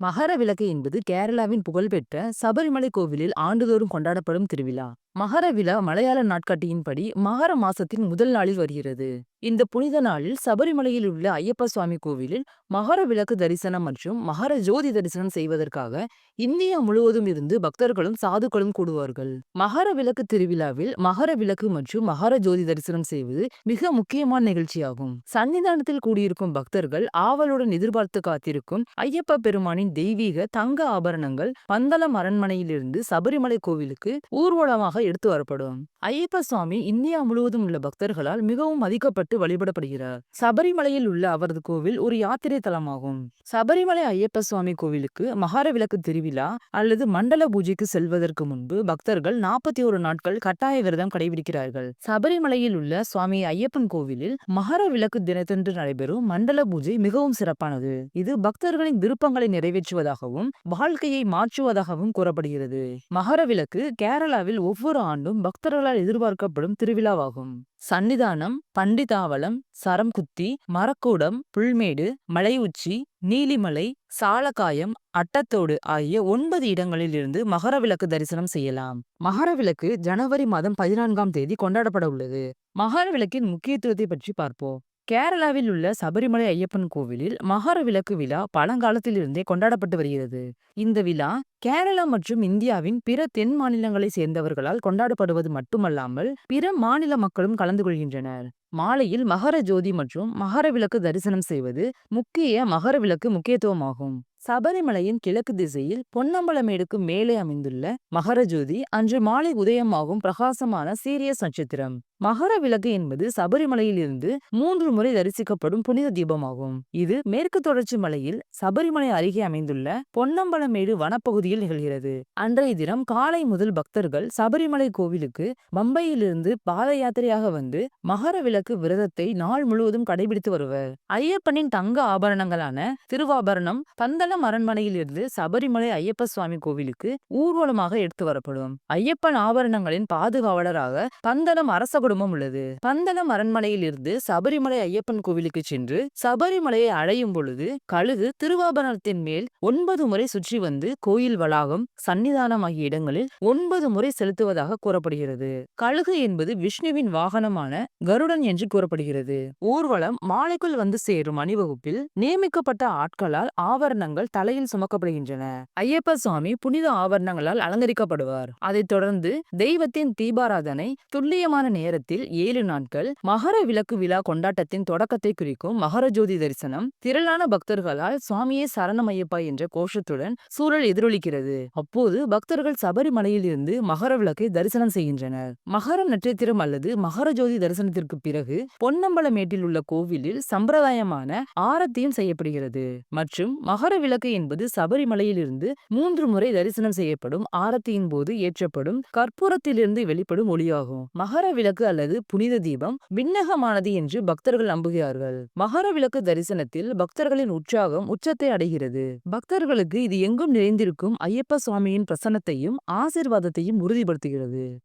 மகர விளக்கு என்பது கேரளாவின் புகழ்பெற்ற சபரிமலை கோவிலில் ஆண்டுதோறும் கொண்டாடப்படும் திருவிழா. மகர விழா மலையாள நாட்காட்டியின்படி மகர மாசத்தின் முதல் நாளில் வருகிறது. இந்த புனித நாளில் சபரிமலையில் உள்ள ஐயப்ப சுவாமி கோவிலில் மகர விளக்கு தரிசனம் மற்றும் மகர ஜோதி தரிசனம் செய்வதற்காக இந்தியா முழுவதும் இருந்து பக்தர்களும் சாதுக்களும் கூடுவார்கள். மகர விளக்கு திருவிழாவில் மகர விளக்கு மற்றும் மகர ஜோதி தரிசனம் செய்வது மிக முக்கியமான நிகழ்ச்சியாகும். சன்னிதானத்தில் கூடியிருக்கும் பக்தர்கள் ஆவலுடன் எதிர்பார்த்து காத்திருக்கும் ஐயப்ப பெருமானின் தெய்வீக தங்க ஆபரணங்கள் பந்தளம் அரண்மனையிலிருந்து சபரிமலை கோவிலுக்கு ஊர்வலமாக எடுத்து வரப்படும். ஐயப்ப சுவாமி இந்தியா முழுவதும் உள்ள பக்தர்களால் மிகவும் மதிக்கப்பட்டு வழிபடப்படுகிறார். சபரிமலையில் உள்ள அவரது கோவில் ஒரு யாத்திரை தலமாகும். சபரிமலை ஐயப்ப சுவாமி கோவிலுக்கு மகார விளக்கு திருவிழா அல்லது மண்டல பூஜைக்கு செல்வதற்கு முன்பு பக்தர்கள் நாற்பத்தி ஒரு நாட்கள் கட்டாய விரதம் கடைபிடிக்கிறார்கள். சபரிமலையில் உள்ள சுவாமி ஐயப்பன் கோவிலில் மகர விளக்கு தினத்தன்று நடைபெறும் மண்டல பூஜை மிகவும் சிறப்பானது. இது பக்தர்களின் விருப்பங்களை நிறைவேற்றுவதாகவும் வாழ்க்கையை மாற்றுவதாகவும் கூறப்படுகிறது. மகர விளக்கு கேரளாவில் ஒவ்வொரு ஆண்டும் பக்தர்களால் எதிர்பார்க்கப்படும் திருவிழாவாகும். சன்னிதானம் பண்டிதாவளம் சரம்குத்தி மரக்கூடம் புல்மேடு மலை உச்சி நீலிமலை சாலக்காயம் அட்டத்தோடு ஆகிய ஒன்பது இடங்களில் இருந்து மகர விளக்கு தரிசனம் செய்யலாம். மகர விளக்கு ஜனவரி மாதம் பதினான்காம் தேதி கொண்டாடப்பட உள்ளது. மகர விளக்கின் முக்கியத்துவத்தை பற்றி பார்ப்போம். கேரளாவில் உள்ள சபரிமலை ஐயப்பன் கோவிலில் மகர விளக்கு விழா பழங்காலத்திலிருந்தே கொண்டாடப்பட்டு வருகிறது. இந்த விழா கேரளா மற்றும் இந்தியாவின் பிற தென் மாநிலங்களை சேர்ந்தவர்களால் கொண்டாடப்படுவது மட்டுமல்லாமல் பிற மாநில மக்களும் கலந்து கொள்கின்றனர். மாலையில் மகர ஜோதி மற்றும் மகர விளக்கு தரிசனம் செய்வது முக்கிய மகர விளக்கு முக்கியத்துவமாகும். சபரிமலையின் கிழக்கு திசையில் பொன்னம்பலமேடுக்கு மேலே அமைந்துள்ள மகரஜோதி அன்று மாலை உதயமாகும் பிரகாசமான சீரியஸ் நட்சத்திரம். மகர விளக்கு என்பது சபரிமலையில் இருந்து மூன்று முறை தரிசிக்கப்படும் புனித தீபமாகும். இது மேற்கு தொடர்ச்சி மலையில் சபரிமலை அருகே அமைந்துள்ள பொன்னம்பலமேடு வனப்பகுதியில் நிகழ்கிறது. அன்றைய தினம் காலை முதல் பக்தர்கள் சபரிமலை கோவிலுக்கு பம்பையிலிருந்து பாத யாத்திரையாக வந்து மகர விளக்கு விரதத்தை நாள் முழுவதும் கடைபிடித்து வருவர். ஐயப்பனின் தங்க ஆபரணங்களான திருவாபரணம் சேலம் அரண்மனையில் இருந்து சபரிமலை ஐயப்ப சுவாமி கோவிலுக்கு ஊர்வலமாக எடுத்து வரப்படும். ஐயப்பன் ஆபரணங்களின் பாதுகாவலராக பந்தளம் அரச குடும்பம் உள்ளது. பந்தளம் அரண்மனையில் இருந்து சபரிமலை ஐயப்பன் கோவிலுக்கு சென்று சபரிமலையை அடையும் பொழுது கழுகு திருவாபரணத்தின் மேல் ஒன்பது முறை சுற்றி வந்து கோயில் வளாகம் சன்னிதானம் ஆகிய இடங்களில் ஒன்பது முறை செலுத்துவதாக கூறப்படுகிறது. கழுகு என்பது விஷ்ணுவின் வாகனமான கருடன் என்று கூறப்படுகிறது. ஊர்வலம் மாலைக்குள் வந்து சேரும் அணிவகுப்பில் நியமிக்கப்பட்ட ஆட்களால் ஆபரணங்கள் தலையில் சுமக்கப்படுகின்றன. ஐயப்ப சுவாமி புனித ஆபரணங்களால் அலங்கரிக்கப்படுவார். அதைத் தொடர்ந்து தெய்வத்தின் தீபாராதனை துல்லியமான நேரத்தில் ஏழு நாட்கள் மகர விளக்கு விழா கொண்டாட்டத்தின் தொடக்கத்தை குறிக்கும் மகர ஜோதி தரிசனம் திரளான பக்தர்களால் சுவாமியே சரணமையப்பா என்ற கோஷத்துடன் சூழல் எதிரொலிக்கிறது. அப்போது பக்தர்கள் சபரிமலையில் இருந்து மகர விளக்கை தரிசனம் செய்கின்றனர். மகர நட்சத்திரம் அல்லது மகர ஜோதி தரிசனத்திற்கு பிறகு பொன்னம்பலமேட்டில் உள்ள கோவிலில் சம்பிரதாயமான ஆரத்தியும் செய்யப்படுகிறது. மற்றும் மகர விளக்கு என்பது சபரிமலையிலிருந்து மூன்று முறை தரிசனம் செய்யப்படும் ஆரத்தியின் போது ஏற்றப்படும் கற்பூரத்திலிருந்து வெளிப்படும் ஒளியாகும். மகர விளக்கு அல்லது புனித தீபம் விண்ணகமானது என்று பக்தர்கள் நம்புகிறார்கள். மகர விளக்கு தரிசனத்தில் பக்தர்களின் உற்சாகம் உச்சத்தை அடைகிறது. பக்தர்களுக்கு இது எங்கும் நிறைந்திருக்கும் ஐயப்ப சுவாமியின் பிரசன்னத்தையும் ஆசிர்வாதத்தையும் உறுதிப்படுத்துகிறது.